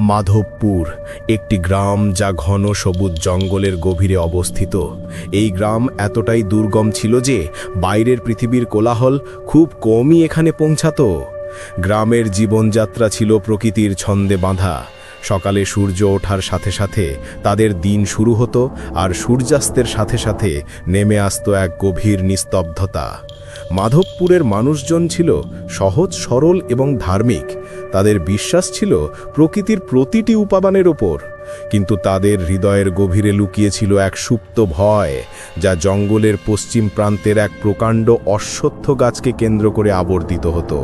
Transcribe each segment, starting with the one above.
মাধবপুর, একটি গ্রাম যা ঘন সবুজ জঙ্গলের গভীরে অবস্থিত। এই গ্রাম এতটাই দুর্গম ছিল যে বাইরের পৃথিবীর কোলাহল খুব কমই এখানে পৌঁছাতো। গ্রামের জীবনযাত্রা ছিল প্রকৃতির ছন্দে বাঁধা। সকালে সূর্য ওঠার সাথে সাথে তাদের দিন শুরু হতো আর সূর্যাস্তের সাথে সাথে নেমে আসতো এক গভীর নিস্তব্ধতা। মাধবপুরের মানুষজন ছিল সহজ সরল এবং ধার্মিক। তাদের বিশ্বাস ছিল প্রকৃতির প্রতিটি উপাদানের ওপর কিন্তু তাদের হৃদয়ের গভীরে লুকিয়েছিল এক সুপ্ত ভয়, যা জঙ্গলের পশ্চিম প্রান্তের এক প্রকাণ্ড অশ্বত্থ গাছকে কেন্দ্র করে আবর্তিত হতো।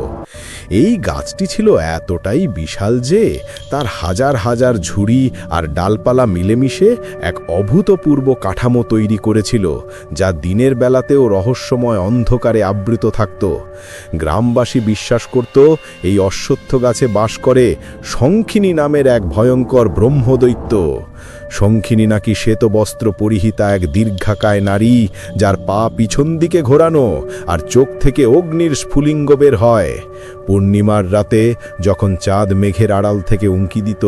এই গাছটি ছিল এতটাই বিশাল যে, তার হাজার হাজার ঝুড়ি আর ডালপালা মিলেমিশে এক অভূতপূর্ব কাঠামো তৈরি করেছিল, যা দিনের বেলাতেও রহস্যময় অন্ধকারে আবৃত থাকত। গ্রামবাসী বিশ্বাস করত, এই অশ্বত্থ গাছে বাস করে শঙ্খিনী নামের এক ভয়ঙ্কর ব্রহ্মদৈত্য শঙ্খিনী নাকি শ্বেতবস্ত্র পরিহিতা এক দীর্ঘাকায় নারী, যার পা পিছন দিকে ঘোরানো আর চোখ থেকে অগ্নির স্ফুলিঙ্গ বের হয়। পূর্ণিমার রাতে যখন চাঁদ মেঘের আড়াল থেকে উঁকি দিত,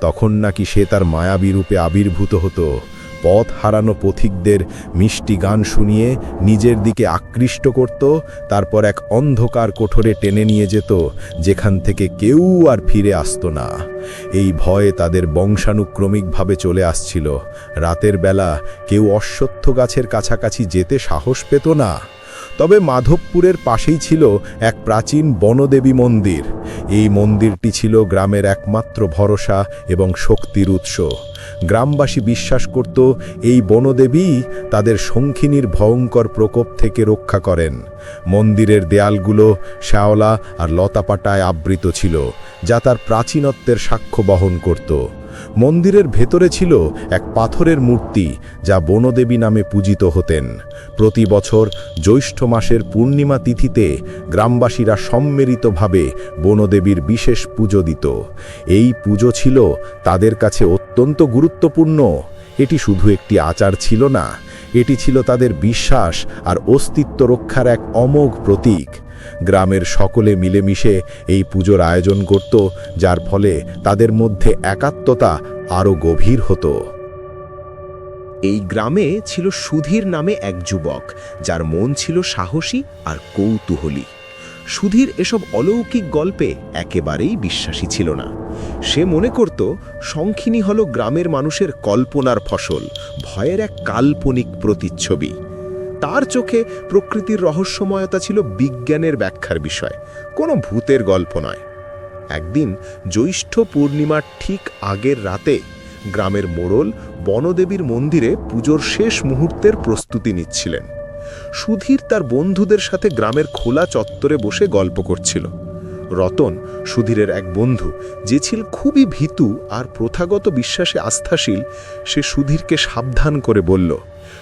তখন নাকি সে তার মায়াবী রূপে আবির্ভূত হতো। পথ হারানো পথিকদের মিষ্টি গান শুনিয়ে নিজের দিকে আকৃষ্ট করত, তারপর এক অন্ধকার কোঠরে টেনে নিয়ে যেত, যেখান থেকে কেউ আর ফিরে আসত না। এই ভয়ে তাদের বংশানুক্রমিকভাবে চলে আসছিল। রাতের বেলা কেউ অশ্বত্থ গাছের কাছাকাছি যেতে সাহস পেত না। তবে মাধবপুরের পাশেই ছিল এক প্রাচীন বনদেবী মন্দির। এই মন্দিরটি ছিল গ্রামের একমাত্র ভরসা এবং শক্তির উৎস। গ্রামবাসী বিশ্বাস করত, এই বনদেবী তাদের শঙ্খিনীর ভয়ঙ্কর প্রকোপ থেকে রক্ষা করেন। মন্দিরের দেয়ালগুলো শ্যাওলা আর লতাপাটায় আবৃত ছিল, যা তার প্রাচীনত্বের সাক্ষ্য বহন করত। মন্দিরের ভেতরে ছিল এক পাথরের মূর্তি, যা বনদেবী নামে পূজিত হতেন। প্রতি বছর জ্যৈষ্ঠ মাসের পূর্ণিমা তিথিতে গ্রামবাসীরা সম্মিলিতভাবে বনদেবীর বিশেষ পুজো দিত। এই পুজো ছিল তাদের কাছে অত্যন্ত গুরুত্বপূর্ণ। এটি শুধু একটি আচার ছিল না, এটি ছিল তাদের বিশ্বাস আর অস্তিত্ব রক্ষার এক অমোঘ প্রতীক। গ্রামের সকলে মিলেমিশে এই পুজোর আয়োজন করত, যার ফলে তাদের মধ্যে একাত্মতা আরও গভীর হতো। এই গ্রামে ছিল সুধীর নামে এক যুবক, যার মন ছিল সাহসী আর কৌতূহলী। সুধীর এসব অলৌকিক গল্পে একেবারেই বিশ্বাসী ছিল না। সে মনে করত, শঙ্খিনী হল গ্রামের মানুষের কল্পনার ফসল, ভয়ের এক কাল্পনিক প্রতিচ্ছবি। তার চোখে প্রকৃতির রহস্যময়তা ছিল বিজ্ঞানের ব্যাখ্যার বিষয়, কোনো ভূতের গল্প নয়। একদিন জ্যৈষ্ঠ পূর্ণিমার ঠিক আগের রাতে গ্রামের মোড়ল বনদেবীর মন্দিরে পুজোর শেষ মুহূর্তের প্রস্তুতি নিচ্ছিলেন। সুধীর তার বন্ধুদের সাথে গ্রামের খোলা চত্বরে বসে গল্প করছিল। রতন, সুধীরের এক বন্ধু, যে ছিল খুবই ভীতু আর প্রথাগত বিশ্বাসে আস্থাশীল, সে সুধীরকে সাবধান করে বলল,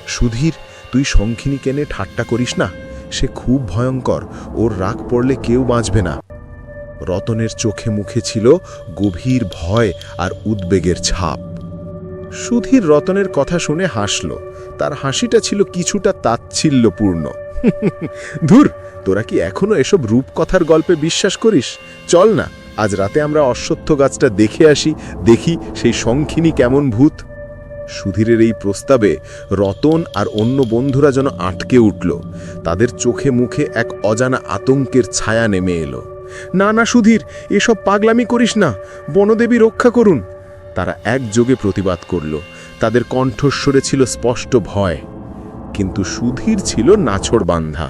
সুধীর তুই শঙ্খিনী কেনে ঠাট্টা করিস না, সে খুব ভয়ঙ্কর, ওর রাগ পড়লে কেউ বাঁচবে না। রতনের চোখে মুখে ছিল গভীর ভয় আর উদ্বেগের ছাপ। সুধীর রতনের কথা শুনে হাসল, তার হাসিটা ছিল কিছুটা তাচ্ছিল্যপূর্ণ। ধুর, তোরা কি এখনও এসব রূপকথার গল্পে বিশ্বাস করিস? চল না, আজ রাতে আমরা অশ্বত্থ গাছটা দেখে আসি, দেখি সেই শঙ্খিনী কেমন ভূত। সুধীরের এই প্রস্তাবে রতন আর অন্য বন্ধুরা যেন আটকে উঠল। তাদের চোখে মুখে এক অজানা আতঙ্কের ছায়া নেমে এলো। না না, সুধীর, এসব পাগলামি করিস না, বনদেবী রক্ষা করুন। তারা একযোগে প্রতিবাদ করল। তাদের কণ্ঠস্বরে ছিল স্পষ্ট ভয়। কিন্তু সুধীর ছিল নাছড় বান্ধা।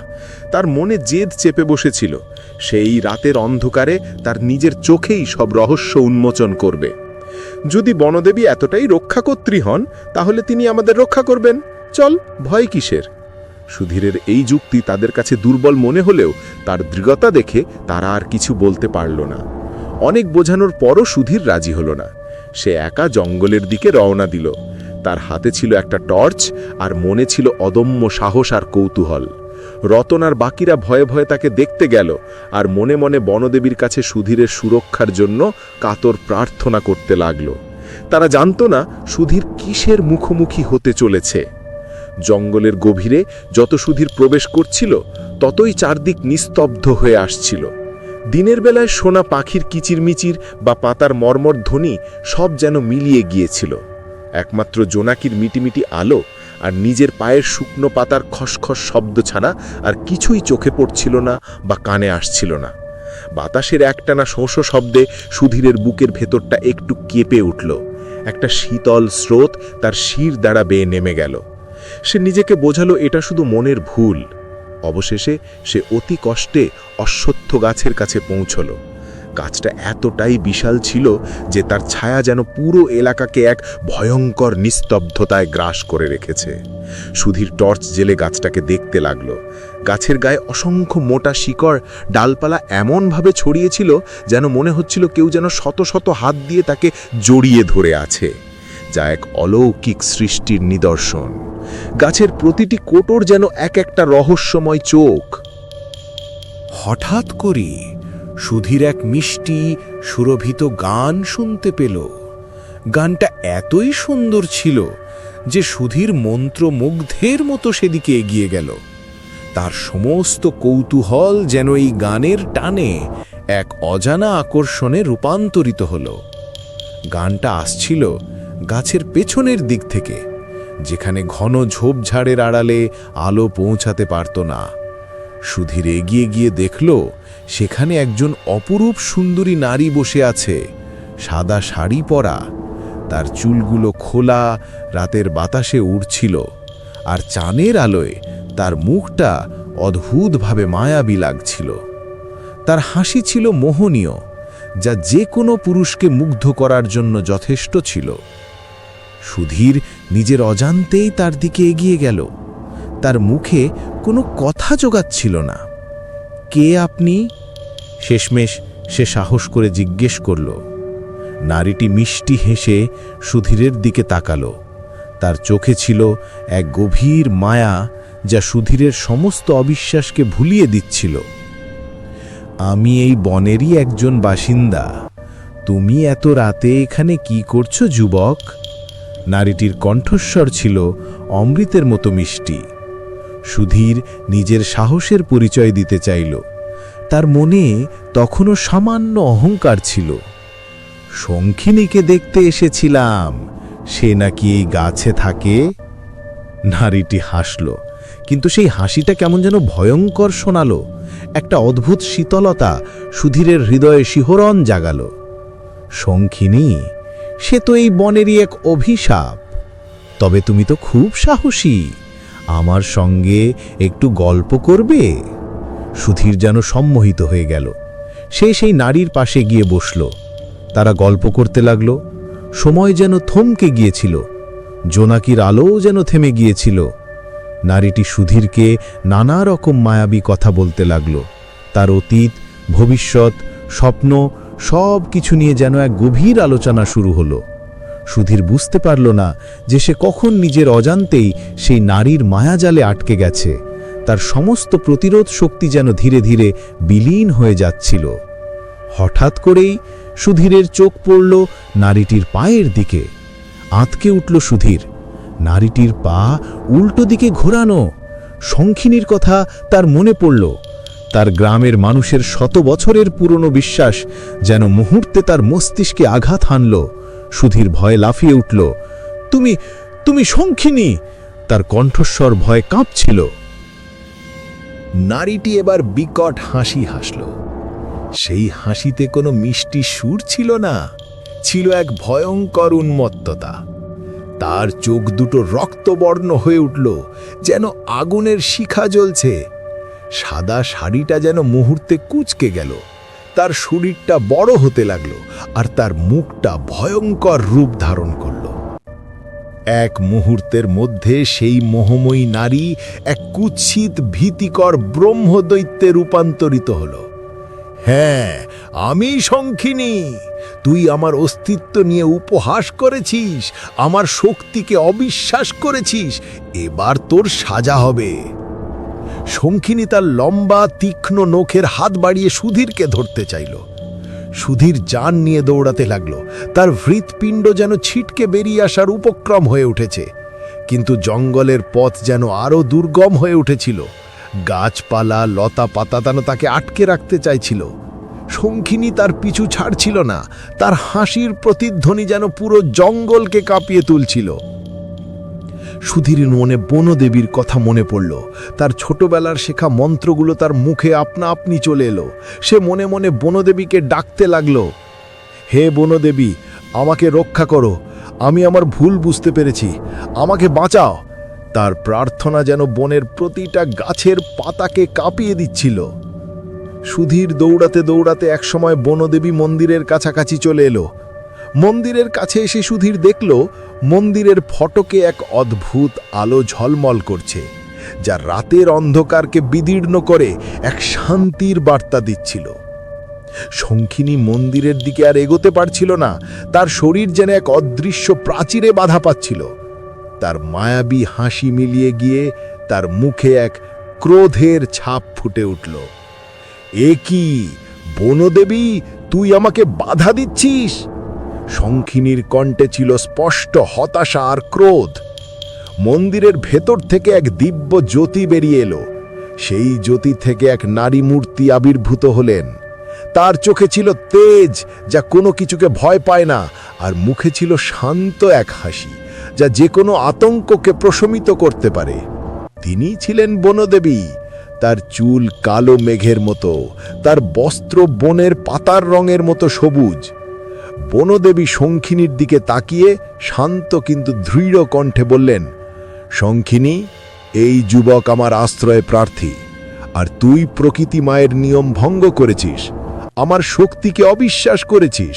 তার মনে জেদ চেপে বসেছিল। সেই রাতের অন্ধকারে তার নিজের চোখেই সব রহস্য উন্মোচন করবে। যদি বনদেবী এতটাই রক্ষাকর্ত্রী হন, তাহলে তিনি আমাদের রক্ষা করবেন। চল, ভয় কিসের? সুধীরের এই যুক্তি তাদের কাছে দুর্বল মনে হলেও তার দৃঢ়তা দেখে তারা আর কিছু বলতে পারল না। অনেক বোঝানোর পরও সুধীর রাজি হল না। সে একা জঙ্গলের দিকে রওনা দিল। তার হাতে ছিল একটা টর্চ আর মনে ছিল অদম্য সাহস আর কৌতূহল। রতন আর বাকিরা ভয়ে ভয়ে তাকে দেখতে গেল আর মনে মনে বনদেবীর কাছে সুধীরের সুরক্ষার জন্য কাতর প্রার্থনা করতে লাগল। তারা জানত না সুধীর কিসের মুখোমুখি হতে চলেছে। জঙ্গলের গভীরে যত সুধীর প্রবেশ করছিল, ততই চারদিক নিস্তব্ধ হয়ে আসছিল। দিনের বেলায় শোনা পাখির কিচিরমিচির বা পাতার মর্মর ধ্বনি সব যেন মিলিয়ে গিয়েছিল। একমাত্র জোনাকির মিটিমিটি আলো আর নিজের পায়ের শুকনো পাতার খসখস শব্দ ছাড়া আর কিছুই চোখে পড়ছিল না বা কানে আসছিল না। বাতাসের একটানা শোঁস শব্দে সুধীরের বুকের ভেতরটা একটু কেঁপে উঠল। একটা শীতল স্রোত তার শির দ্বারা বেয়ে নেমে গেল। সে নিজেকে বোঝালো এটা শুধু মনের ভুল। অবশেষে সে অতি কষ্টে অশ্বত্থ গাছের কাছে পৌঁছল। গাছটা এতটাই বিশাল ছিল যে তার ছায়া যেন পুরো এলাকাকে এক ভয়ঙ্কর নিস্তব্ধতায় গ্রাস করে রেখেছে। সুধীর টর্চ জেলে গাছটাকে দেখতে লাগল। গাছের গায়ে অসংখ্য মোটা শিকড় ডালপালা এমনভাবে ছড়িয়েছিল যেন মনে হচ্ছিল কেউ যেন শত শত হাত দিয়ে তাকে জড়িয়ে ধরে আছে, যা এক অলৌকিক সৃষ্টির নিদর্শন। গাছের প্রতিটি কোটর যেন এক একটা রহস্যময় চোখ। হঠাৎ করে সুধীর এক মিষ্টি, সুরভিত গান শুনতে পেল। গানটা এতই সুন্দর ছিল যে সুধীর মন্ত্রমুগ্ধের মতো সেদিকে এগিয়ে গেল। তার সমস্ত কৌতূহল যেন এই গানের টানে এক অজানা আকর্ষণে রূপান্তরিত হল। গানটা আসছিল গাছের পেছনের দিক থেকে, যেখানে ঘন ঝোপঝাড়ের আড়ালে আলো পৌঁছাতে পারত না। সুধীর এগিয়ে গিয়ে দেখল সেখানে একজন অপরূপ সুন্দরী নারী বসে আছে, সাদা শাড়ি পরা। তার চুলগুলো খোলা, রাতের বাতাসে উড়ছিল, আর চানের আলোয় তার মুখটা অদ্ভুতভাবে মায়াবী লাগছিল। তার হাসি ছিল মোহনীয়, যা যে কোনো পুরুষকে মুগ্ধ করার জন্য যথেষ্ট ছিল। সুধীর নিজের অজান্তেই তার দিকে এগিয়ে গেল। তার মুখে কোনো কথা জোগাচ্ছিল না। কে আপনি? শেষমেশ সে সাহস করে জিজ্ঞেস করল। নারীটি মিষ্টি হেসে সুধীরের দিকে তাকালো। তার চোখে ছিল এক গভীর মায়া যা সুধীরের সমস্ত অবিশ্বাসকে ভুলিয়ে দিচ্ছিল। আমি এই বনেরই একজন বাসিন্দা। তুমি এত রাতে এখানে কি করছ, যুবক? নারীটির কণ্ঠস্বর ছিল অমৃতের মতো মিষ্টি। সুধীর নিজের সাহসের পরিচয় দিতে চাইল। তার মনে তখনও সামান্য অহংকার ছিল। শঙ্খিনীকে দেখতে এসেছিলাম। সে নাকি এই গাছে থাকে? নারীটি হাসল। কিন্তু সেই হাসিটা কেমন যেন ভয়ঙ্কর শোনালো। একটা অদ্ভুত শীতলতা সুধীরের হৃদয়ে শিহরণ জাগালো। শঙ্খিনী, সে তো এই বনেরই এক অভিশাপ। তবে তুমি তো খুব সাহসী। আমার সঙ্গে একটু গল্প করবে? সুধীর যেন সম্মোহিত হয়ে গেল। সে সেই নারীর পাশে গিয়ে বসল। তারা গল্প করতে লাগল। সময় যেন থমকে গিয়েছিল। জোনাকির আলোও যেন থেমে গিয়েছিল। নারীটি সুধীরকে নানা রকম মায়াবী কথা বলতে লাগল। তার অতীত, ভবিষ্যৎ, স্বপ্ন সব কিছু নিয়ে যেন এক গভীর আলোচনা শুরু হলো। সুধীর বুঝতে পারল না যে সে কখন নিজের অজান্তেই সেই নারীর মায়াজালে আটকে গেছে। তার সমস্ত প্রতিরোধ শক্তি যেন ধীরে ধীরে বিলীন হয়ে যাচ্ছিল। হঠাৎ করেই সুধীরের চোখ পড়ল নারীটির পায়ের দিকে। আঁতকে উঠল সুধীর। নারীটির পা উল্টো দিকে ঘোরানো। শঙ্খিনীর কথা তার মনে পড়ল। তার গ্রামের মানুষের শত বছরের পুরনো বিশ্বাস যেন মুহূর্তে তার মস্তিষ্কে আঘাত হানল। সুধীর ভয়ে লাফিয়ে উঠল, তুমি তুমি শঙ্খিনী! তার কণ্ঠস্বর ভয়ে কাঁপছিল। নারীটি এবার বিকট হাসি হাসল। সেই হাসিতে কোনো মিষ্টি সুর ছিল না, ছিল এক ভয়ঙ্কর উন্মত্ততা। তার চোখ দুটো রক্তবর্ণ হয়ে উঠল, যেন আগুনের শিখা জ্বলছে। সাদা শাড়িটা যেন মুহূর্তে কুচকে গেল। তার শরীরটা বড় হতে লাগল আর তার মুখটা ভয়ঙ্কর রূপ ধারণ করল। এক মুহূর্তের মধ্যে সেই মোহময়ী নারী এক কুৎসিত, ভীতিকর ব্রহ্মদৈত্যে রূপান্তরিত হল। হ্যাঁ আমি শঙ্খিনী তুই আমার অস্তিত্ব নিয়ে উপহাস করেছিস, আমার শক্তিকে অবিশ্বাস করেছিস, এবার তোর সাজা হবে। শঙ্খিনী তার লম্বা, তীক্ষ্ণ নখের হাত বাড়িয়ে সুধীরকে ধরতে চাইল। সুধীর যান নিয়ে দৌড়াতে লাগল। তার হৃৎপিণ্ড যেন ছিটকে বেরিয়ে আসার উপক্রম হয়ে উঠেছে। কিন্তু জঙ্গলের পথ যেন আরও দুর্গম হয়ে উঠেছিল। গাছপালা, লতা পাতা যেন তাকে আটকে রাখতে চাইছিল। শঙ্খিনী তার পিছু ছাড়ছিল না। তার হাসির প্রতিধ্বনি যেন পুরো জঙ্গলকে কাঁপিয়ে তুলছিল। সুধীর মনে বনদেবীর কথা মনে পড়ল। তার ছোটবেলার শেখা মন্ত্রগুলো তার মুখে আপনা আপনি চলে এলো। সে মনে মনে বনদেবীকে ডাকতে লাগল, হে বনদেবী, আমাকে রক্ষা করো। আমি আমার ভুল বুঝতে পেরেছি। আমাকে বাঁচাও। তার প্রার্থনা যেন বনের প্রতিটা গাছের পাতাকে কাঁপিয়ে দিচ্ছিল। সুধীর দৌড়াতে দৌড়াতে একসময় বনদেবী মন্দিরের কাছাকাছি চলে এলো। মন্দিরের কাছে এসে সুধীর দেখল মন্দিরের ফটকে এক অদ্ভুত আলো ঝলমল করছে, যা রাতের অন্ধকারকে বিদীর্ণ করে এক শান্তির বার্তা দিচ্ছিল। শঙ্খিনী মন্দিরের দিকে আর এগোতে পারছিল না, তার শরীর যেন এক অদৃশ্য প্রাচীরে বাধা পাচ্ছিল। তার মায়াবী হাসি মিলিয়ে গিয়ে তার মুখে এক ক্রোধের ছাপ ফুটে উঠল। এ কি, বনদেবী, তুই আমাকে বাধা দিচ্ছিস? শঙ্খিনীর কণ্ঠে ছিল স্পষ্ট হতাশা আর ক্রোধ। মন্দিরের ভেতর থেকে এক দিব্য জ্যোতি বেরিয়ে এলো। সেই জ্যোতি থেকে এক নারী মূর্তি আবির্ভূত হলেন। তার চোখে ছিল তেজ, যা কোনো কিছুকে ভয় পায় না, আর মুখে ছিল শান্ত এক হাসি, যা যে কোনো আতঙ্ককে প্রশমিত করতে পারে। তিনি ছিলেন বনদেবী। তার চুল কালো মেঘের মতো, তার বস্ত্র বনের পাতার রঙের মতো সবুজ। বনদেবী শঙ্খিনীর দিকে তাকিয়ে শান্ত কিন্তু দৃঢ় কণ্ঠে বললেন, শঙ্খিনী, এই যুবক আমার আশ্রয় প্রার্থী, আর তুই প্রকৃতি মায়ের নিয়ম ভঙ্গ করেছিস, আমার শক্তিকে অবিশ্বাস করেছিস,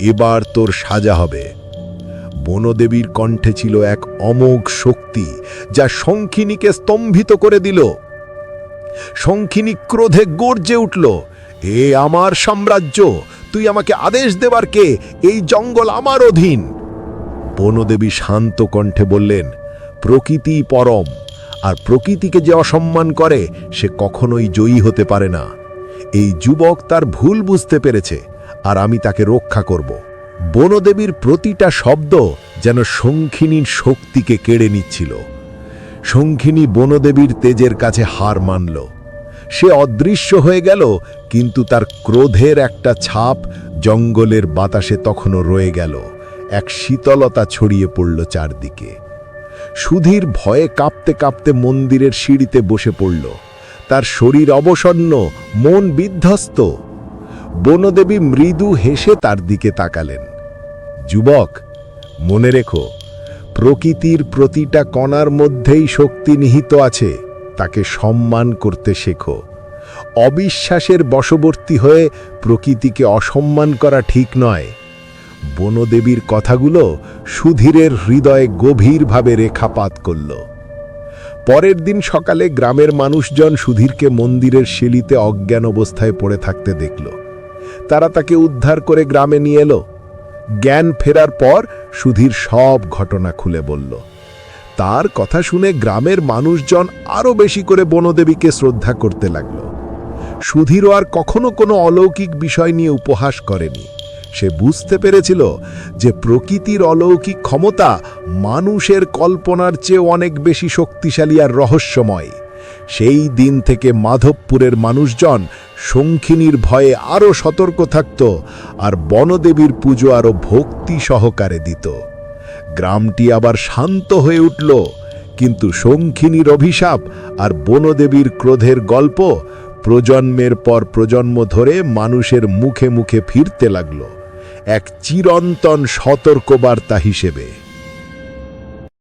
এবার তোর সাজা হবে। বনদেবীর কণ্ঠে ছিল এক অমোঘ শক্তি, যা শঙ্খিনীকে স্তম্ভিত করে দিল। শঙ্খিনী ক্রোধে গর্জে উঠল, এ আমার সাম্রাজ্য তুই আমাকে আদেশ দেবার কে? এই জঙ্গল আমার অধীন। বনদেবী শান্ত কণ্ঠে বললেন, প্রকৃতি পরম, আর প্রকৃতিকে যে অসম্মান করে, সে কখনোই জয়ী হতে পারে না। এই যুবক তার ভুল বুঝতে পেরেছে, আর আমি তাকে রক্ষা করব। বনদেবীর প্রতিটা শব্দ যেন শঙ্খিনীর শক্তিকে কেড়ে নিচ্ছিল। শঙ্খিনী বনদেবীর তেজের কাছে হার মানল। সে অদৃশ্য হয়ে গেল কিন্তু তার ক্রোধের একটা ছাপ জঙ্গলের বাতাসে তখনও রয়ে গেল, এক শীতলতা ছড়িয়ে পড়ল চারদিকে। সুধীর ভয়ে কাঁপতে কাঁপতে মন্দিরের সিঁড়িতে বসে পড়ল। তার শরীর অবসন্ন, মন বিধ্বস্ত। বনদেবী মৃদু হেসে তার দিকে তাকালেন। যুবক, মনে রেখো, প্রকৃতির প্রতিটা কণার মধ্যেই শক্তি নিহিত আছে, তাকে সম্মান করতে শেখো। অবিশ্বাসের বশবর্তী হয়ে প্রকৃতিকে অসম্মান করা ঠিক নয়। বনদেবীর কথাগুলো সুধীরের হৃদয়ে গভীরভাবে রেখাপাত করল। পরের দিন সকালে গ্রামের মানুষজন সুধীরকে মন্দিরের শিলিতে অজ্ঞান অবস্থায় পড়ে থাকতে দেখল। তারা তাকে উদ্ধার করে গ্রামে নিয়ে এলো। জ্ঞান ফেরার পর সুধীর সব ঘটনা খুলে বলল। তার কথা শুনে গ্রামের মানুষজন আরও বেশি করে বনদেবীকে শ্রদ্ধা করতে লাগল। সুধীরও আর কখনো কোনো অলৌকিক বিষয় নিয়ে উপহাস করেনি। সে বুঝতে পেরেছিল যে প্রকৃতির অলৌকিক ক্ষমতা মানুষের কল্পনার চেয়ে অনেক বেশি শক্তিশালী আর রহস্যময়। সেই দিন থেকে মাধবপুরের মানুষজন শঙ্খিনীর ভয়ে আরও সতর্ক থাকত আর বনদেবীর পুজো আরও ভক্তি সহকারে দিত। গ্রামটি আবার শান্ত হয়ে উঠল, কিন্তু শঙ্খিনীর অভিশাপ আর বনদেবীর ক্রোধের গল্প প্রজন্মের পর প্রজন্ম ধরে মানুষের মুখে মুখে ফিরতে লাগল। এক চিরন্তন সতর্কবার্তা হিসেবে।